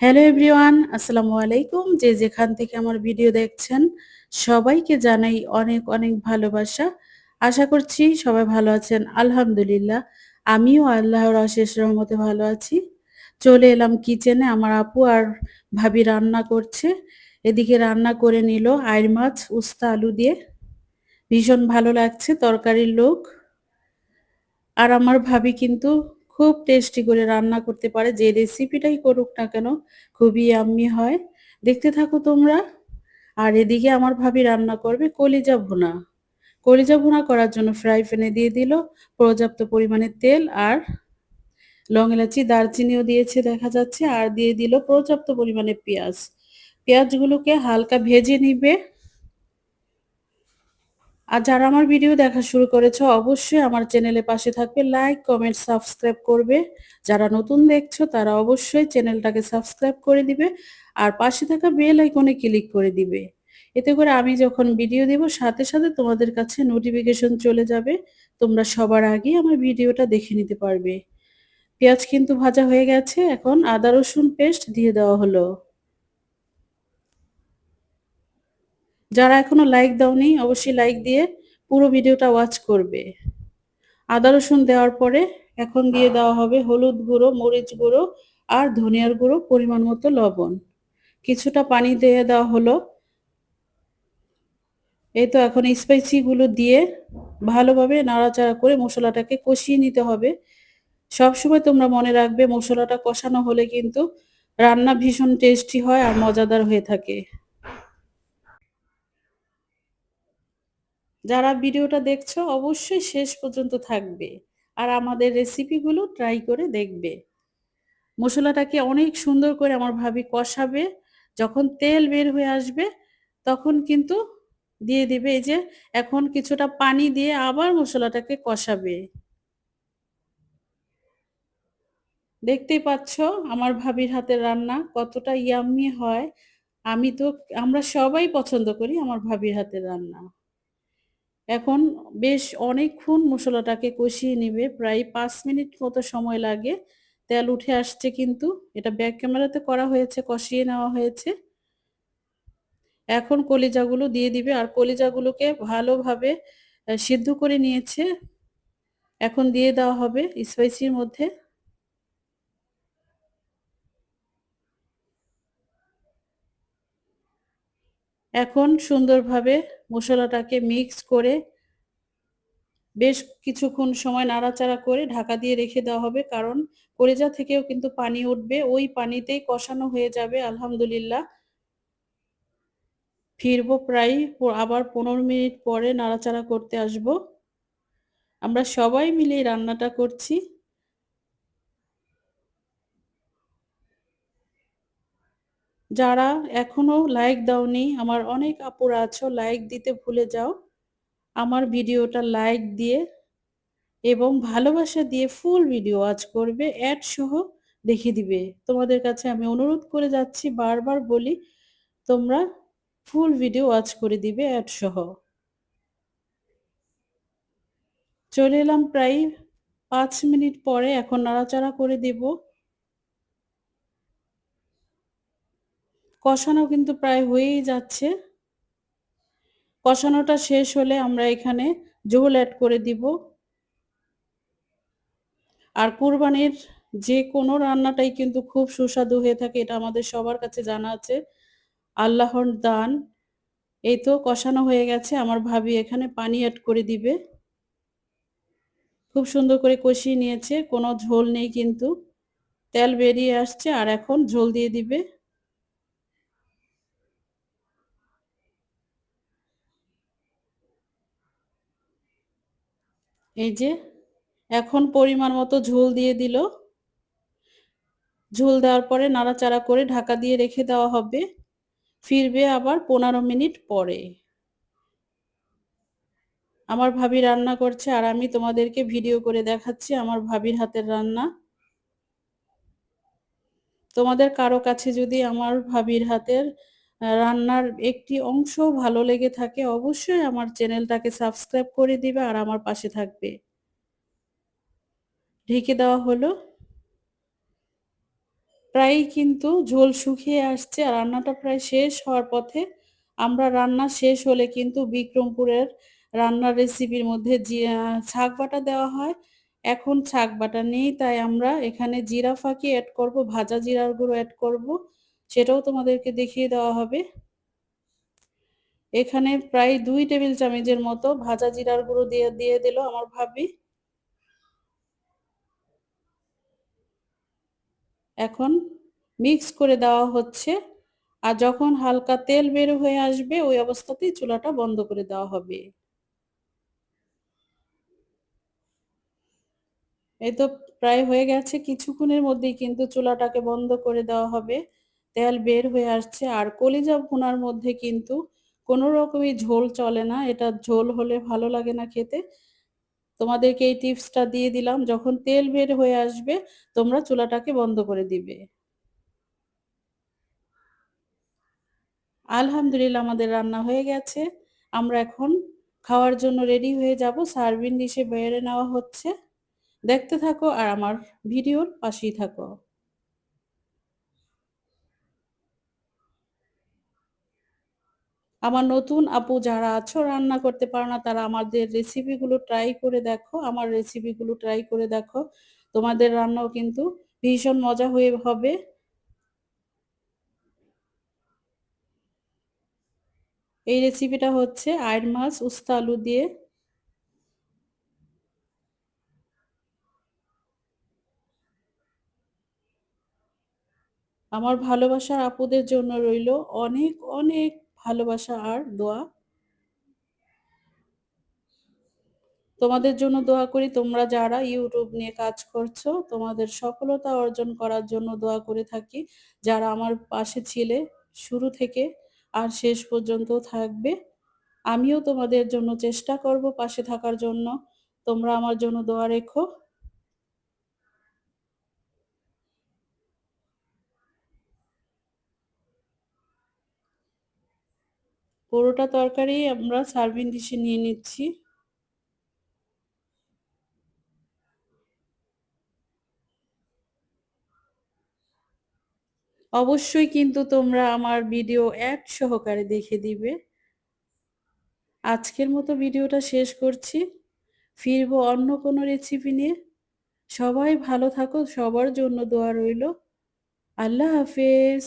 Hello everyone আসসালামু আলাইকুম। যে যেখান থেকে আমার ভিডিও দেখছেন, সবাইকে জানাই অনেক অনেক ভালোবাসা। আশা করছি সবাই ভালো আছেন, আলহামদুলিল্লাহ। আমিও আল্লাহর অশেষ রহমতে ভালো আছি। চলে এলাম কিচেনে আমার আপু আর ভাবি রান্না করছে। এদিকে রান্না করে নিল আইর মাছ, উস্তা আলু দিয়ে। ভীষণ ভালো লাগছে, তরকারির লোক। আর আমার ভাবি কিন্তু খুব টেস্টি করে রান্না করতে পারে, যে রেসিপিটাই করুক না কেন, খুবই আম্মি হয়। দেখতে থাকো তোমরা। আর এদিকে আমার ভাবি রান্না করবে কলিজা ভুনা। কলিজা ভুনা করার জন্য ফ্রাই প্যানে দিয়ে দিল, পর্যাপ্ত পরিমাণে তেল আর লং এলাচি, দারচিনিও দিয়েছে দেখা যাচ্ছে, আর দিয়ে দিল পর্যাপ্ত পরিমাণে পেঁয়াজ। পেঁয়াজগুলোকে হালকা ভেজে নিবে। আর যারা আমার ভিডিও দেখা শুরু করেছ, অবশ্যই আমার চ্যানেলের পাশে থাকবে। লাইক কমেন্ট সাবস্ক্রাইব করবে। যারা নতুন দেখছ, তারা অবশ্যই চ্যানেলটাকে সাবস্ক্রাইব করে দিবে আর পাশে থাকা বেল আইকনে ক্লিক করে দিবে। এতে করে আমি যখন ভিডিও দেব, সাথে সাথে তোমাদের কাছে নোটিফিকেশন চলে যাবে। তোমরা সবার আগে আমার ভিডিওটা দেখে নিতে পারবে। পেঁয়াজ কিন্তু ভাজা হয়ে গেছে। এখন আদা, রসুন পেস্ট দিয়ে দেওয়া হলো। যারা এখনও লাইক দাওনি, অবশ্যই লাইক দিয়ে পুরো ভিডিওটা ওয়াচ করবে। আদা রসুন দেওয়ার পরে এখন দিয়ে দেওয়া হবে হলুদ গুঁড়ো, মরিচ গুঁড়ো আর ধনিয়ার গুঁড়ো, পরিমাণ মতো লবণ। কিছুটা পানি দিয়ে দেওয়া হলো। এই তো এখন স্পাইসিগুলো দিয়ে ভালোভাবে নাড়াচাড়া করে মশলাটাকে কষিয়ে নিতে হবে। সবসময় তোমরা মনে রাখবে মশলাটা কষানো হলে কিন্তু রান্না ভীষণ টেস্টি হয় আর মজাদার হয়ে থাকে। যারা ভিডিওটা দেখছ অবশ্যই শেষ পর্যন্ত থাকবে আর আমাদের রেসিপিগুলো ট্রাই করে দেখবে। মশলাটাকে অনেক সুন্দর করে আমার ভাবি কষাবে, যখন তেল বের হয়ে আসবে তখন কিন্তু দিয়ে দিবে এই যে এখন কিছুটা পানি দিয়ে আবার মশলাটাকে কষাবে। দেখতেই পাচ্ছ আমার ভাবির হাতের রান্না কতটা ইয়াম্মি হয়। আমি তো, আমরা সবাই পছন্দ করি আমার ভাবির হাতের রান্না। এখন বেশ অনেকক্ষণ মশলাটাকে কষিয়ে নিবে, প্রায় পাঁচ মিনিট মতো সময় লাগে। তেল উঠে আসছে কিন্তু, এটা ব্যাক ক্যামেরাতে করা হয়েছে, কষিয়ে নেওয়া হয়েছে। এখন কলিজাগুলো দিয়ে দিবে আর কলিজাগুলোকে ভালোভাবে সিদ্ধ করে নিয়েছে। এখন দিয়ে দেওয়া হবে স্পাইসির মধ্যে। এখন সুন্দরভাবে মশলাটাকে মিক্স করে বেশ কিছুক্ষণ সময় নাড়াচাড়া করে ঢাকা দিয়ে রেখে দেওয়া হবে। কারণ কলেজা থেকেও কিন্তু পানি উঠবে। ওই পানিতেই কষানো হয়ে যাবে, আলহামদুলিল্লাহ। ফিরবো প্রায় আবার পনেরো মিনিট পরে নাড়াচাড়া করতে আসব। আমরা সবাই মিলে রান্নাটা করছি। যারা এখনও লাইক দাওনি, আমার অনেক আপুরা আছো লাইক দিতে ভুলে যাও। আমার ভিডিওটা লাইক দিয়ে এবং ভালোবাসা দিয়ে ফুল ভিডিও ওয়াচ করবে অ্যাড সহ দেখিয়ে দিবে। তোমাদের কাছে আমি অনুরোধ করে যাচ্ছি, বারবার বলি, তোমরা ফুল ভিডিও ওয়াচ করে দিবে অ্যাড সহ। চলে এলাম প্রায় পাঁচ মিনিট পরে, এখন নাড়াচাড়া করে দেব। কষানো কিন্তু প্রায় হয়েই যাচ্ছে। কষানোটা শেষ হলে আমরা এখানে ঝোল অ্যাড করে দিব। আর কুরবানির যে কোনো রান্নাটাই কিন্তু খুব সুস্বাদু হয়ে থাকে, এটা আমাদের সবার কাছে জানা আছে। আল্লাহর দান। এই তো কষানো হয়ে গেছে, আমার ভাবি এখানে পানি অ্যাড করে দিবে। খুব সুন্দর করে কষিয়ে নিয়েছে, কোনো ঝোল নেই কিন্তু। তেল বেরিয়ে আসছে আর এখন ঝোল দিয়ে দিবে। এই যে, এখন পরিমাণ মতো ঝোল দিয়ে দিল। ঝোল দেওয়ার পরে নাড়াচাড়া করে ঢাকা দিয়ে রেখে দেওয়া হবে। ফিরবে আবার পনেরো মিনিট পরে। আমার ভাবি রান্না করছে আর আমি তোমাদেরকে ভিডিও করে দেখাচ্ছি আমার ভাবির হাতের রান্না। তোমাদের কারও কাছে যদি আমার ভাবির হাতের রান্নার একটি অংশ ভালো লেগে থাকে, অবশ্যই আমার চ্যানেলটাকে সাবস্ক্রাইব করে দিবে আর আমার পাশে থাকবে। ঢেকে দেওয়া হলো। প্রায়ই কিন্তু ঝোল শুকিয়ে আসছে আর রান্নাটা প্রায় শেষ হওয়ার পথে আমরা রান্না শেষ হলে কিন্তু বিক্রমপুরের রান্নার রেসিপির মধ্যে ছাগ বাটা দেওয়া হয়। এখন ছাগ বাটা নেই, তাই আমরা এখানে জিরা ফাঁকি অ্যাড করব, ভাজা জিরার গুঁড়ো অ্যাড করব। সেটাও তোমাদেরকে দেখিয়ে দেওয়া হবে। এখানে প্রায় দুই টেবিল চামচের মতো ভাজা জিরার গুঁড়ো দিয়ে দিয়ে দিল আমার ভাবি। এখন মিক্স করে দেওয়া হচ্ছে। আর যখন হালকা তেল বের হয়ে আসবে, ওই অবস্থাতেই চুলাটা বন্ধ করে দেওয়া হবে। এই তো প্রায় হয়ে গেছে। কিছুক্ষণের মধ্যেই কিন্তু চুলাটাকে বন্ধ করে দেওয়া হবে। তেল বের হয়ে আসছে আর কলিজা ভুনার মধ্যে কিন্তু কোনো রকমই ঝোল চলে না। এটা ঝোল হলে ভালো লাগে না খেতে। তোমাদেরকে এই টিপসটা দিয়ে দিলাম, যখন তেল বের হয়ে আসবে, তোমরা চুলাটাকে বন্ধ করে দিবে। আলহামদুলিল্লাহ, আমাদের রান্না হয়ে গেছে। আমরা এখন খাওয়ার জন্য রেডি হয়ে যাব। সার্ভিং ডিশে বেড়ে নেওয়া হচ্ছে। দেখতে থাকো আর আমার ভিডিওর পাশেই থাকো। আমার নতুন আপু যারা আছো, রান্না করতে পারো না, তারা আমাদের রেসিপিগুলো ট্রাই করে দেখো, আমার রেসিপিগুলো ট্রাই করে দেখো। তোমাদের রান্নাও কিন্তু ভীষণ মজা হয়ে হবে। এই রেসিপিটা হচ্ছে আয়ের মাছ, উস্তা আলু দিয়ে। আমার ভালোবাসার আপুদের জন্য রইল অনেক অনেক ভালোবাসা আর দোয়া। তোমাদের জন্য দোয়া করি, তোমরা যারা ইউটিউব নিয়ে কাজ করছ, তোমাদের সফলতা অর্জন করার জন্য দোয়া করে থাকি। যারা আমার পাশে ছিলে শুরু থেকে আর শেষ পর্যন্ত থাকবে, আমিও তোমাদের জন্য চেষ্টা করব পাশে থাকার জন্য। তোমরা আমার জন্য দোয়া রেখো। পুরোটা তরকারি আমরা সার্ভিং ডিশে নিয়ে নিচ্ছি। অবশ্যই কিন্তু তোমরা আমার ভিডিও এক সহকারে দেখে দিবে। আজকের মতো ভিডিওটা শেষ করছি। ফিরবো অন্য কোনো রেসিপি নিয়ে। সবাই ভালো থাকো, সবার জন্য দোয়া রইল। আল্লাহ হাফেজ।